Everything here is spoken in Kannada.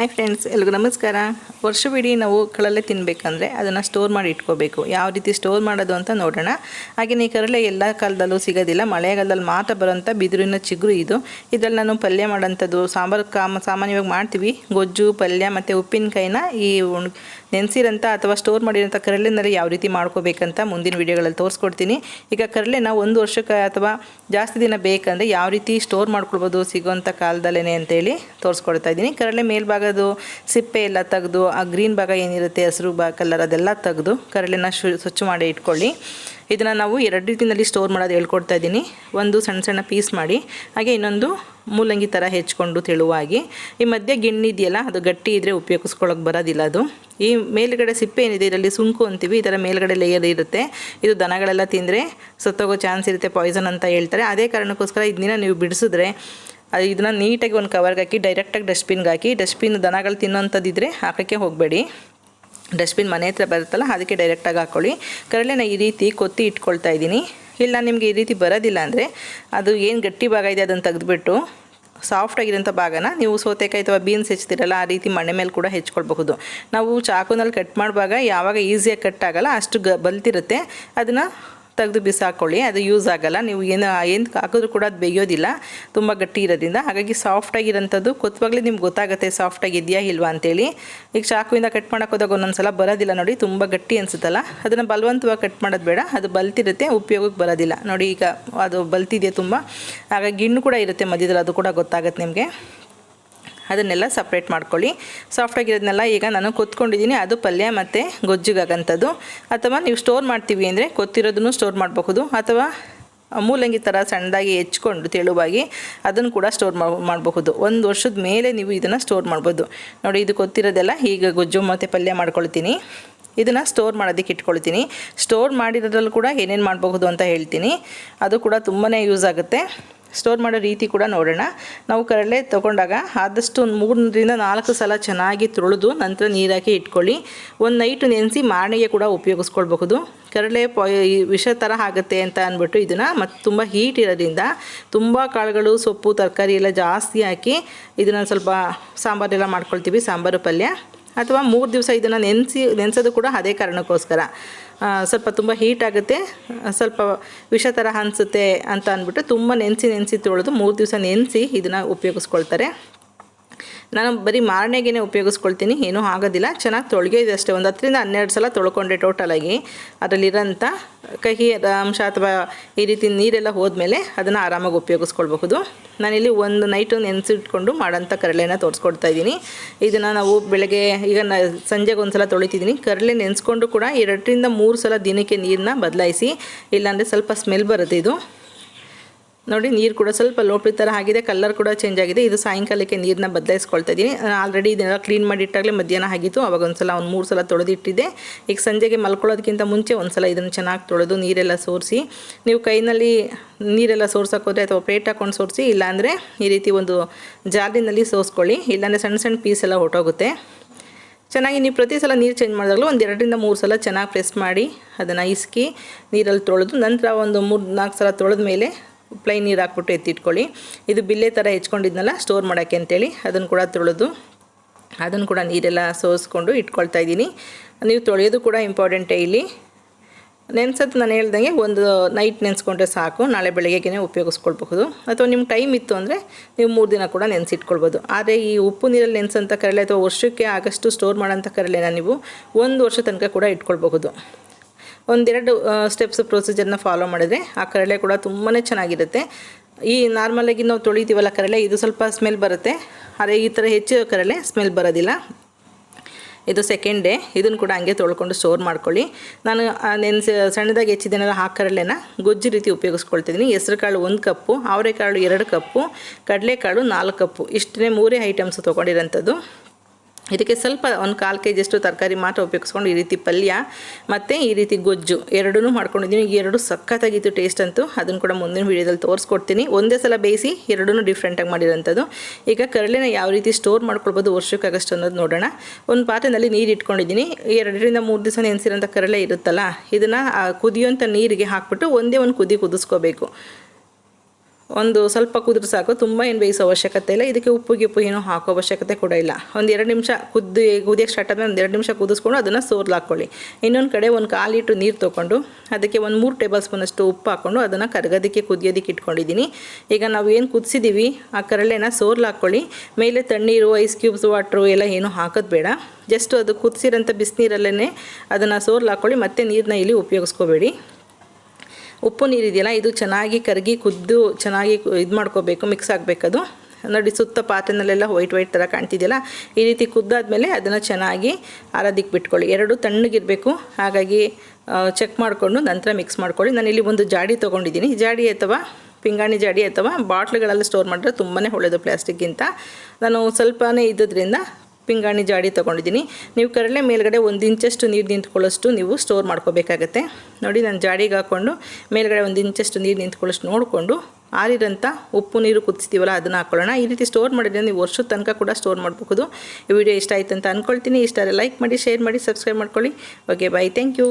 ಹಾಯ್ ಫ್ರೆಂಡ್ಸ್ ಎಲ್ರಿಗೂ ನಮಸ್ಕಾರ. ವರ್ಷವಿಡೀ ನಾವು ಕಳಲೆ ತಿನ್ನಬೇಕಂದ್ರೆ ಅದನ್ನು ಸ್ಟೋರ್ ಮಾಡಿ ಇಟ್ಕೋಬೇಕು. ಯಾವ ರೀತಿ ಸ್ಟೋರ್ ಮಾಡೋದು ಅಂತ ನೋಡೋಣ. ಹಾಗೆಯೇ ಈ ಕರಳೆ ಎಲ್ಲ ಕಾಲದಲ್ಲೂ ಸಿಗೋದಿಲ್ಲ. ಮಳೆಗಾಲದಲ್ಲಿ ಮಾತ್ರ ಬರೋಂಥ ಬಿದಿರಿನ ಚಿಗುರು ಇದು. ಇದರಲ್ಲಿ ನಾನು ಪಲ್ಯ ಮಾಡೋಂಥದ್ದು, ಸಾಂಬಾರು ಕಾಮ ಸಾಮಾನ್ಯವಾಗಿ ಮಾಡ್ತೀವಿ. ಗೊಜ್ಜು, ಪಲ್ಯ ಮತ್ತು ಉಪ್ಪಿನಕಾಯಿನ ಈ ನೆನೆಸಿರೋಂಥ ಅಥವಾ ಸ್ಟೋರ್ ಮಾಡಿರೋಂಥ ಕರಳೆನಲ್ಲಿ ಯಾವ ರೀತಿ ಮಾಡ್ಕೋಬೇಕಂತ ಮುಂದಿನ ವಿಡಿಯೋಗಳಲ್ಲಿ ತೋರಿಸ್ಕೊಡ್ತೀನಿ. ಈಗ ಕರಳೆನ ಒಂದು ವರ್ಷಕ್ಕೆ ಅಥವಾ ಜಾಸ್ತಿ ದಿನ ಬೇಕಂದರೆ ಯಾವ ರೀತಿ ಸ್ಟೋರ್ ಮಾಡ್ಕೊಳ್ಬೋದು ಸಿಗೋಂಥ ಕಾಲದಲ್ಲೇ ಅಂತೇಳಿ ತೋರಿಸ್ಕೊಡ್ತಾ ಇದ್ದೀನಿ. ಕರಳೆ ಮೇಲ್ಭಾಗದು ಸಿಪ್ಪೆ ಎಲ್ಲ ತೆಗೆದು, ಆ ಗ್ರೀನ್ ಭಾಗ ಏನಿರುತ್ತೆ, ಹಸಿರು ಭಾಗ ಕಲರ್ ಅದೆಲ್ಲ ತೆಗೆದು ಕರಳಿನ ಶು, ಸ್ವಚ್ಛ ಮಾಡಿ ಇಟ್ಕೊಳ್ಳಿ. ಇದನ್ನು ನಾವು ಎರಡು ರೀತಿಯಲ್ಲಿ ಸ್ಟೋರ್ ಮಾಡೋದು ಹೇಳ್ಕೊಡ್ತಾ ಇದ್ದೀನಿ. ಒಂದು ಸಣ್ಣ ಸಣ್ಣ ಪೀಸ್ ಮಾಡಿ, ಹಾಗೆ ಇನ್ನೊಂದು ಮೂಲಂಗಿ ಥರ ಹೆಚ್ಕೊಂಡು ತೆಳುವಾಗಿ. ಈ ಮಧ್ಯೆ ಗಿಣ್ಣು ಇದೆಯಲ್ಲ, ಅದು ಗಟ್ಟಿ ಇದ್ದರೆ ಉಪಯೋಗಿಸ್ಕೊಳ್ಳೋಕೆ ಬರೋದಿಲ್ಲ ಅದು. ಈ ಮೇಲುಗಡೆ ಸಿಪ್ಪೆ ಏನಿದೆ, ಇದರಲ್ಲಿ ಸುಂಕು ಅಂತೀವಿ ಥರ ಮೇಲ್ಗಡೆ ಲೇಯರ್ ಇರುತ್ತೆ. ಇದು ದನಗಳೆಲ್ಲ ತಿಂದರೆ ಸತ್ತೋಗೋ ಚಾನ್ಸ್ ಇರುತ್ತೆ ಪಾಯ್ಸನ್ ಅಂತ ಹೇಳ್ತಾರೆ. ಅದೇ ಕಾರಣಕ್ಕೋಸ್ಕರ ಇದನ್ನ ನೀವು ಬಿಡಿಸಿದ್ರೆ ಅದು ಇದನ್ನು ನೀಟಾಗಿ ಒಂದು ಕವರ್ಗೆ ಹಾಕಿ ಡೈರೆಕ್ಟಾಗಿ ಡಸ್ಟ್ಬಿನ್ಗೆ ಹಾಕಿ ಡಸ್ಟ್ಬಿನ್ ದನಗಳು ತಿನ್ನೋಂಥದ್ದಿದ್ರೆ ಹಾಕೋಕ್ಕೆ ಹೋಗಬೇಡಿ. ಡಸ್ಟ್ಬಿನ್ ಮನೆ ಹತ್ರ ಬರುತ್ತಲ್ಲ, ಅದಕ್ಕೆ ಡೈರೆಕ್ಟಾಗಿ ಹಾಕ್ಕೊಳ್ಳಿ ಕರಳೆನ ಈ ರೀತಿ ಕೊತ್ತಿ ಇಟ್ಕೊಳ್ತಾ ಇದ್ದೀನಿ. ಇಲ್ಲ, ನಿಮಗೆ ಈ ರೀತಿ ಬರೋದಿಲ್ಲ ಅಂದರೆ ಅದು ಏನು ಗಟ್ಟಿ ಭಾಗ ಇದೆ ಅದನ್ನು ತೆಗೆದುಬಿಟ್ಟು ಸಾಫ್ಟ್ ಸಾಫ್ಟಾಗಿರೋಂಥ ಭಾಗನ ನೀವು ಸೌತೆಕಾಯಿ ಅಥವಾ ಬೀನ್ಸ್ ಹೆಚ್ಚುತ್ತೀರಲ್ಲ ಆ ರೀತಿ ಮಣ್ಣೆ ಮೇಲೆ ಕೂಡ ಹೆಚ್ಕೊಳ್ಬಹುದು. ನಾವು ಚಾಕುನಲ್ಲಿ ಕಟ್ ಮಾಡುವಾಗ ಯಾವಾಗ ಈಸಿಯಾಗಿ ಕಟ್ ಆಗಲ್ಲ, ಅಷ್ಟು ಗ ಬಲ್ತಿರುತ್ತೆ. ಅದನ್ನು ತೆಗೆದು ಬಿಸಾಕೊಳ್ಳಿ, ಅದು ಯೂಸ್ ಆಗಲ್ಲ. ನೀವು ಏನು ಏನು ಹಾಕಿದ್ರೂ ಕೂಡ ಅದು ಬೇಯೋದಿಲ್ಲ. ತುಂಬ ಗಟ್ಟಿ ಇರೋದ್ರಿಂದ. ಹಾಗಾಗಿ ಸಾಫ್ಟಾಗಿರೋಂಥದ್ದು ಕೊತ್ತವಾಗಲೇ ನಿಮ್ಗೆ ಗೊತ್ತಾಗುತ್ತೆ ಸಾಫ್ಟಾಗಿ ಇದೆಯಾ ಇಲ್ವಾ ಅಂತೇಳಿ. ಈಗ ಚಾಕುವಿಂದ ಕಟ್ ಮಾಡೋಕೆ ಹೋದಾಗ ಒಂದೊಂದು ಸಲ ಬರೋದಿಲ್ಲ ನೋಡಿ, ತುಂಬ ಗಟ್ಟಿ ಅನಿಸುತ್ತಲ್ಲ. ಅದನ್ನು ಬಲವಂತವಾಗಿ ಕಟ್ ಮಾಡೋದು ಬೇಡ. ಅದು ಬಲ್ತಿರುತ್ತೆ, ಉಪಯೋಗಕ್ಕೆ ಬರೋದಿಲ್ಲ. ನೋಡಿ ಈಗ ಅದು ಬಲ್ತಿದೆ ತುಂಬ. ಹಾಗಾಗಿ ಗಿಣ್ಣು ಕೂಡ ಇರುತ್ತೆ ಮಧ್ಯದಲ್ಲಿ, ಅದು ಕೂಡ ಗೊತ್ತಾಗುತ್ತೆ ನಿಮಗೆ. ಅದನ್ನೆಲ್ಲ ಸಪ್ರೇಟ್ ಮಾಡ್ಕೊಳ್ಳಿ. ಸಾಫ್ಟಾಗಿರೋದನ್ನೆಲ್ಲ ಈಗ ನಾನು ಕೊತ್ಕೊಂಡಿದ್ದೀನಿ. ಅದು ಪಲ್ಯ ಮತ್ತು ಗೊಜ್ಜಿಗಾಗಂಥದ್ದು. ಅಥವಾ ನೀವು ಸ್ಟೋರ್ ಮಾಡ್ತೀವಿ ಅಂದರೆ ಕೊತ್ತಿರೋದನ್ನು ಸ್ಟೋರ್ ಮಾಡಬಹುದು. ಅಥವಾ ಮೂಲಂಗಿ ಥರ ಸಣ್ಣದಾಗಿ ಹೆಚ್ಕೊಂಡು ತೆಳುವಾಗಿ ಅದನ್ನು ಕೂಡ ಸ್ಟೋರ್ ಮಾಡಬಹುದು. ಒಂದು ವರ್ಷದ ಮೇಲೆ ನೀವು ಇದನ್ನು ಸ್ಟೋರ್ ಮಾಡ್ಬೋದು. ನೋಡಿ, ಇದು ಗೊತ್ತಿರೋದೆಲ್ಲ ಈಗ ಗೊಜ್ಜು ಮತ್ತು ಪಲ್ಯ ಮಾಡ್ಕೊಳ್ತೀನಿ. ಇದನ್ನು ಸ್ಟೋರ್ ಮಾಡೋದಕ್ಕೆ ಇಟ್ಕೊಳ್ತೀನಿ. ಸ್ಟೋರ್ ಮಾಡಿರೋದ್ರಲ್ಲೂ ಕೂಡ ಏನೇನು ಮಾಡಬಹುದು ಅಂತ ಹೇಳ್ತೀನಿ. ಅದು ಕೂಡ ತುಂಬಾ ಯೂಸ್ ಆಗುತ್ತೆ. ಸ್ಟೋರ್ ಮಾಡೋ ರೀತಿ ಕೂಡ ನೋಡೋಣ. ನಾವು ಕರಳೆ ತೊಗೊಂಡಾಗ ಆದಷ್ಟು ಮೂರರಿಂದ ನಾಲ್ಕು ಸಲ ಚೆನ್ನಾಗಿ ತೊಳೆದು ನಂತರ ನೀರಾಕಿ ಇಟ್ಕೊಳ್ಳಿ. ಒಂದು ನೈಟು ನೆನೆಸಿ ಮಾರ್ನಿಗೆ ಕೂಡ ಉಪಯೋಗಿಸ್ಕೊಳ್ಬಹುದು. ಕರಳೆ ಪಾಯ್ ವಿಷ ಥರ ಆಗುತ್ತೆ ಅಂತ ಅಂದ್ಬಿಟ್ಟು ಇದನ್ನು ಮತ್ತು ತುಂಬ ಹೀಟ್ ಇರೋದ್ರಿಂದ ತುಂಬ ಕಾಳುಗಳು, ಸೊಪ್ಪು, ತರಕಾರಿ ಎಲ್ಲ ಜಾಸ್ತಿ ಹಾಕಿ ಇದನ್ನು ಸ್ವಲ್ಪ ಸಾಂಬಾರೆಲ್ಲ ಮಾಡ್ಕೊಳ್ತೀವಿ, ಸಾಂಬಾರು ಪಲ್ಯ. ಅಥವಾ ಮೂರು ದಿವಸ ಇದನ್ನು ನೆನೆಸಿ, ನೆನೆಸೋದು ಕೂಡ ಅದೇ ಕಾರಣಕ್ಕೋಸ್ಕರ. ಸ್ವಲ್ಪ ತುಂಬ ಹೀಟ್ ಆಗುತ್ತೆ. ಸ್ವಲ್ಪ ವಿಷ ಥರ ಅನಿಸುತ್ತೆ ಅಂತ ಅಂದ್ಬಿಟ್ಟು ತುಂಬ ನೆನೆಸಿ ನೆನೆಸಿ ತೊಳೆದು ಮೂರು ದಿವಸ ನೆನೆಸಿ ಇದನ್ನು ಉಪಯೋಗಿಸ್ಕೊಳ್ತಾರೆ. ನಾನು ಬರೀ ಮಾರನೆಗೇನೆ ಉಪಯೋಗಿಸ್ಕೊಳ್ತೀನಿ, ಏನೂ ಆಗೋದಿಲ್ಲ. ಚೆನ್ನಾಗಿ ತೊಳೆಗೆ ಅಷ್ಟೇ. ಒಂದು ಹತ್ತರಿಂದ ಹನ್ನೆರಡು ಸಲ ತೊಳ್ಕೊಂಡೆ ಟೋಟಲಾಗಿ ಅದರಲ್ಲಿರೋಂಥ ಕಹಿ ಅಂಶ ಅಥವಾ ಈ ರೀತಿ ನೀರೆಲ್ಲ ಹೋದ್ಮೇಲೆ ಅದನ್ನು ಆರಾಮಾಗಿ ಉಪಯೋಗಿಸ್ಕೊಳ್ಬಹುದು. ನಾನಿಲ್ಲಿ ಒಂದು ನೈಟು ನೆನೆಸಿಟ್ಕೊಂಡು ಮಾಡೋಂಥ ಕರಳೆನ ತೋರಿಸ್ಕೊಡ್ತಾ ಇದ್ದೀನಿ. ಇದನ್ನು ನಾವು ಬೆಳಗ್ಗೆ, ಈಗ ನ ಸಂಜೆಗೆ ಒಂದು ಸಲ ತೊಳಿತಿದ್ದೀನಿ. ಕರಳೆ ನೆನೆಸ್ಕೊಂಡು ಕೂಡ ಎರಡರಿಂದ ಮೂರು ಸಲ ದಿನಕ್ಕೆ ನೀರನ್ನ ಬದಲಾಯಿಸಿ, ಇಲ್ಲಾಂದರೆ ಸ್ವಲ್ಪ ಸ್ಮೆಲ್ ಬರುತ್ತೆ ಇದು. ನೋಡಿ, ನೀರು ಕೂಡ ಸ್ವಲ್ಪ ಲೋಪಿ ಥರ ಆಗಿದೆ ಕಲರ್ ಕೂಡ ಚೇಂಜ್ ಆಗಿದೆ. ಇದು ಸಾಯಂಕಾಲಕ್ಕೆ ನೀರನ್ನ ಬದಲಾಯಿಸ್ಕೊಳ್ತಾ ಇದ್ದೀನಿ ಆಲ್ರೆಡಿ ಇದನ್ನೆಲ್ಲ ಕ್ಲೀನ್ ಮಾಡಿಟ್ಟಾಗಲೇ ಮಧ್ಯಾಹ್ನ ಆಗಿತ್ತು. ಅವಾಗ ಒಂದು ಸಲ ಒಂದು ಮೂರು ಸಲ ತೊಳೆದಿಟ್ಟಿದ್ದೆ ಈಗ ಸಂಜೆಗೆ ಮಲ್ಕೊಳ್ಳೋದಕ್ಕಿಂತ ಮುಂಚೆ ಒಂದು ಸಲ ಇದನ್ನು ಚೆನ್ನಾಗಿ ತೊಳೆದು ನೀರೆಲ್ಲ ಸೋರಿಸಿ, ನೀವು ಕೈನಲ್ಲಿ ನೀರೆಲ್ಲ ಸೋರ್ಸೋಕ್ಕೋದ್ರೆ ಅಥವಾ ಪ್ಲೇಟ್ ಹಾಕೊಂಡು ಸೋರಿಸಿ, ಇಲ್ಲಾಂದರೆ ಈ ರೀತಿ ಒಂದು ಜಾಲಿನಲ್ಲಿ ಸೋಸ್ಕೊಳ್ಳಿ. ಇಲ್ಲಾಂದರೆ ಸಣ್ಣ ಸಣ್ಣ ಪೀಸ್ ಎಲ್ಲ ಹೊಟ್ಟೋಗುತ್ತೆ ಚೆನ್ನಾಗಿ ನೀವು ಪ್ರತಿ ಸಲ ನೀರು ಚೇಂಜ್ ಮಾಡಿದಾಗಲೂ ಒಂದು ಎರಡರಿಂದ ಮೂರು ಸಲ ಚೆನ್ನಾಗಿ ಪ್ರೆಸ್ ಮಾಡಿ ಅದನ್ನು ಇಸ್ಕಿ ನೀರಲ್ಲಿ ತೊಳೆದು ನಂತರ ಒಂದು ಮೂರು ನಾಲ್ಕು ಸಲ ತೊಳೆದ ಮೇಲೆ ಪ್ಲೈನ್ ನೀರು ಹಾಕ್ಬಿಟ್ಟು ಎತ್ತಿಟ್ಕೊಳ್ಳಿ. ಇದು ಬಿಲ್ಲೆ ಥರ ಹೆಚ್ಕೊಂಡಿದ್ನಲ್ಲ ಸ್ಟೋರ್ ಮಾಡೋಕ್ಕೆ ಅಂತೇಳಿ, ಅದನ್ನು ಕೂಡ ತೊಳೆದು, ಅದನ್ನು ಕೂಡ ನೀರೆಲ್ಲ ಸೋಸ್ಕೊಂಡು ಇಟ್ಕೊಳ್ತಾ ಇದ್ದೀನಿ. ನೀವು ತೊಳೆಯೋದು ಕೂಡ ಇಂಪಾರ್ಟೆಂಟೇ ಇಲ್ಲಿ. ನೆನೆಸೋದು ನಾನು ಹೇಳ್ದಂಗೆ ಒಂದು ನೈಟ್ ನೆನೆಸ್ಕೊಂಡ್ರೆ ಸಾಕು, ನಾಳೆ ಬೆಳಗ್ಗೆಗೆ ಉಪಯೋಗಿಸ್ಕೊಳ್ಬಹುದು. ಅಥವಾ ನಿಮ್ಮ ಟೈಮ್ ಇತ್ತು ಅಂದರೆ ನೀವು ಮೂರು ದಿನ ಕೂಡ ನೆನೆಸಿಟ್ಕೊಳ್ಬೋದು ಆದರೆ ಈ ಉಪ್ಪು ನೀರಲ್ಲಿ ನೆನೆಸೋಂಥ ಕರಳೆ ಅಥವಾ ವರ್ಷಕ್ಕೆ ಆಗಷ್ಟು ಸ್ಟೋರ್ ಮಾಡೋಂಥ ಕರಳೆನ ನೀವು? ಒಂದು ವರ್ಷ ತನಕ ಕೂಡ ಇಟ್ಕೊಳ್ಬಹುದು. ಒಂದೆರಡು ಸ್ಟೆಪ್ಸ್ ಪ್ರೊಸೀಜರ್ನ ಫಾಲೋ ಮಾಡಿದರೆ ಆ ಕರಳೆ ಕೂಡ ತುಂಬಾ ಚೆನ್ನಾಗಿರುತ್ತೆ. ಈ ನಾರ್ಮಲಾಗಿ ನಾವು ತೊಳಿತೀವಲ್ಲ ಕರಳೆ, ಇದು ಸ್ವಲ್ಪ ಸ್ಮೆಲ್ ಬರುತ್ತೆ. ಆದರೆ ಈ ಥರ ಹೆಚ್ಚು ಕರಳೆ ಸ್ಮೆಲ್ ಬರೋದಿಲ್ಲ. ಇದು ಸೆಕೆಂಡ್ ಡೇ ಇದನ್ನು ಕೂಡ ಹಂಗೆ ತೊಳ್ಕೊಂಡು ಸ್ಟೋರ್ ಮಾಡ್ಕೊಳ್ಳಿ. ನಾನು ನೆನ್ಸ ಸಣ್ಣದಾಗಿ ಹೆಚ್ಚಿದ್ದೇನಲ್ಲ ಆ ಕರಳೆನ ಗೊಜ್ಜು ರೀತಿ ಉಪಯೋಗಿಸ್ಕೊಳ್ತಿದ್ದೀನಿ. ಹೆಸ್ರು ಕಾಳು ಒಂದು ಕಪ್ಪು, ಅವರೆಕಾಳು ಎರಡು ಕಪ್ಪು, ಕಡಲೆಕಾಳು ನಾಲ್ಕು ಕಪ್ಪು. ಇಷ್ಟೇ ಮೂರೇ ಐಟಮ್ಸ್ ತೊಗೊಂಡಿರೋಂಥದ್ದು. ಇದಕ್ಕೆ ಸ್ವಲ್ಪ ಒಂದು ಕಾಲು ಕೆ ಜಿಯಷ್ಟು ತರಕಾರಿ ಮಾತ್ರ ಉಪಯೋಗಿಸ್ಕೊಂಡು ಈ ರೀತಿ ಪಲ್ಯ ಮತ್ತು ಈ ರೀತಿ ಗೊಜ್ಜು ಎರಡೂ ಮಾಡ್ಕೊಂಡಿದ್ದೀನಿ. ಈಗ ಎರಡು ಸಖತ್ತಾಗಿತ್ತು ಟೇಸ್ಟ್ ಅಂತೂ. ಅದನ್ನು ಕೂಡ ಮುಂದಿನ ವೀಡಿಯೋದಲ್ಲಿ ತೋರಿಸ್ಕೊಡ್ತೀನಿ. ಒಂದೇ ಸಲ ಬೇಯಿಸಿ ಎರಡೂ ಡಿಫ್ರೆಂಟಾಗಿ ಮಾಡಿರೋಂಥದ್ದು. ಈಗ ಕರಳಿನ ಯಾವ ರೀತಿ ಸ್ಟೋರ್ ಮಾಡ್ಕೊಳ್ಬೋದು ವರ್ಷಕ್ಕಾಗಷ್ಟು ಅನ್ನೋದು ನೋಡೋಣ. ಒಂದು ಪಾತ್ರೆಯಲ್ಲಿ ನೀರು ಇಟ್ಕೊಂಡಿದ್ದೀನಿ. ಎರಡರಿಂದ ಮೂರು ದಿವಸ ನೆನೆಸಿರೋಂಥ ಕರಳೆ ಇರುತ್ತಲ್ಲ, ಇದನ್ನು ಕುದಿಯೋಂಥ ನೀರಿಗೆ ಹಾಕ್ಬಿಟ್ಟು ಒಂದೇ ಒಂದು ಕುದಿ ಕುದಿಸ್ಕೋಬೇಕು. ಒಂದು ಸ್ವಲ್ಪ ಕುದ್ರೆ ಸಾಕು. ತುಂಬ ಏನು ಬೇಯಿಸೋ ಅವಶ್ಯಕತೆ ಇಲ್ಲ. ಇದಕ್ಕೆ ಉಪ್ಪು, ಗಿಪ್ಪು ಏನೂ ಹಾಕೋ ಅವಶ್ಯಕತೆ ಕೂಡ ಇಲ್ಲ. ಒಂದು ಎರಡು ನಿಮಿಷ ಕುದ್ದು, ಕುದಿಯೋಕ್ಕೆ ಸ್ಟಾರ್ಟ್ ಆದಮೇಲೆ ಒಂದು ಎರಡು ನಿಮಿಷ ಕುದಿಸ್ಕೊಂಡು ಅದನ್ನು ಸೋರ್ಲು ಹಾಕ್ಕೊಳ್ಳಿ ಇನ್ನೊಂದು ಕಡೆ ಒಂದು ಕಾಲು ನೀರು ತೊಗೊಂಡು ಅದಕ್ಕೆ ಒಂದು ಮೂರು ಟೇಬಲ್ ಸ್ಪೂನಷ್ಟು ಉಪ್ಪು ಹಾಕ್ಕೊಂಡು ಅದನ್ನು ಕರಗೋದಕ್ಕೆ, ಕುದಿಯೋದಕ್ಕೆ ಇಟ್ಕೊಂಡಿದ್ದೀನಿ. ಈಗ ನಾವು ಏನು ಕುದಿಸಿದ್ದೀವಿ ಆ ಕರಳೆನ ಸೋರ್ಲು ಹಾಕ್ಕೊಳ್ಳಿ ಮೇಲೆ ತಣ್ಣೀರು ಐಸ್ ಕ್ಯೂಬ್ಸ್ ವಾಟ್ರು ಎಲ್ಲ ಏನೂ ಹಾಕೋದು ಬೇಡ. ಜಸ್ಟ್ ಅದು ಕುದಿಸಿರೋಂಥ ಬಿಸಿನೀರಲ್ಲೇ ಅದನ್ನು ಸೋರ್ಲು ಹಾಕ್ಕೊಳ್ಳಿ ಮತ್ತೆ ನೀರನ್ನ ಇಲ್ಲಿ ಉಪಯೋಗಿಸ್ಕೋಬೇಡಿ. ಉಪ್ಪು ನೀರಿದೆಯಲ್ಲ, ಇದು ಚೆನ್ನಾಗಿ ಕರಗಿ ಕುದ್ದು ಚೆನ್ನಾಗಿ ಇದು ಮಾಡ್ಕೋಬೇಕು ಮಿಕ್ಸ್ ಆಗಬೇಕದು ನೋಡಿ ಸುತ್ತ ಪಾತ್ರೆನಲ್ಲೆಲ್ಲ ವೈಟ್ ವೈಟ್ ಥರ ಕಾಣ್ತಿದೆಯಲ್ಲ, ಈ ರೀತಿ ಕುದ್ದಾದಮೇಲೆ ಅದನ್ನು ಚೆನ್ನಾಗಿ ಆರೋದಕ್ಕೆ ಬಿಟ್ಕೊಳ್ಳಿ. ಎರಡು ತಣ್ಣಗಿರಬೇಕು, ಹಾಗಾಗಿ ಚೆಕ್ ಮಾಡಿಕೊಂಡು ನಂತರ ಮಿಕ್ಸ್ ಮಾಡ್ಕೊಳ್ಳಿ. ನಾನಿಲ್ಲಿ ಒಂದು ಜಾಡಿ ತೊಗೊಂಡಿದ್ದೀನಿ. ಜಾಡಿ ಅಥವಾ ಪಿಂಗಾಣಿ ಜಾಡಿ ಅಥವಾ ಬಾಟ್ಲುಗಳಲ್ಲಿ ಸ್ಟೋರ್ ಮಾಡಿದ್ರೆ ತುಂಬಾ ಒಳ್ಳೆಯದು ಪ್ಲಾಸ್ಟಿಕ್ಗಿಂತ ನಾನು ಸ್ವಲ್ಪನೇ ಇದ್ದದ್ರಿಂದ ಪಿಂಗಾಣಿ ಜಾಡಿ ತೊಗೊಂಡಿದ್ದೀನಿ. ನೀವು ಕರಳೆ ಮೇಲ್ಗಡೆ ಒಂದು ಇಂಚಷ್ಟು ನೀರು ನಿಂತ್ಕೊಳ್ಳೋಷ್ಟು ನೀವು ಸ್ಟೋರ್ ಮಾಡ್ಕೋಬೇಕಾಗತ್ತೆ. ನೋಡಿ, ನಾನು ಜಾಡಿಗೆ ಹಾಕ್ಕೊಂಡು ಮೇಲ್ಗಡೆ ಒಂದು ಇಂಚಷ್ಟು ನೀರು ನಿಂತ್ಕೊಳ್ಳೋಷ್ಟು ನೋಡಿಕೊಂಡು ಆರಿರಂಥ ಉಪ್ಪು ನೀರು ಕುದಿಸ್ತೀವಲ್ಲ, ಅದನ್ನು ಹಾಕ್ಕೊಳ್ಳೋಣ ಈ ರೀತಿ ಸ್ಟೋರ್ ಮಾಡಿದ್ರೆ ನೀವು ವರ್ಷದ ತನಕ ಕೂಡ ಸ್ಟೋರ್ ಮಾಡಬಹುದು. ಈ ವಿಡಿಯೋ ಇಷ್ಟ ಆಯ್ತು ಅಂತ ಅಂದ್ಕೊಳ್ತೀನಿ ಇಷ್ಟ ಲೈಕ್ ಮಾಡಿ ಶೇರ್ ಮಾಡಿ ಸಬ್ಸ್ಕ್ರೈಬ್ ಮಾಡ್ಕೊಳ್ಳಿ. Okay bye thank you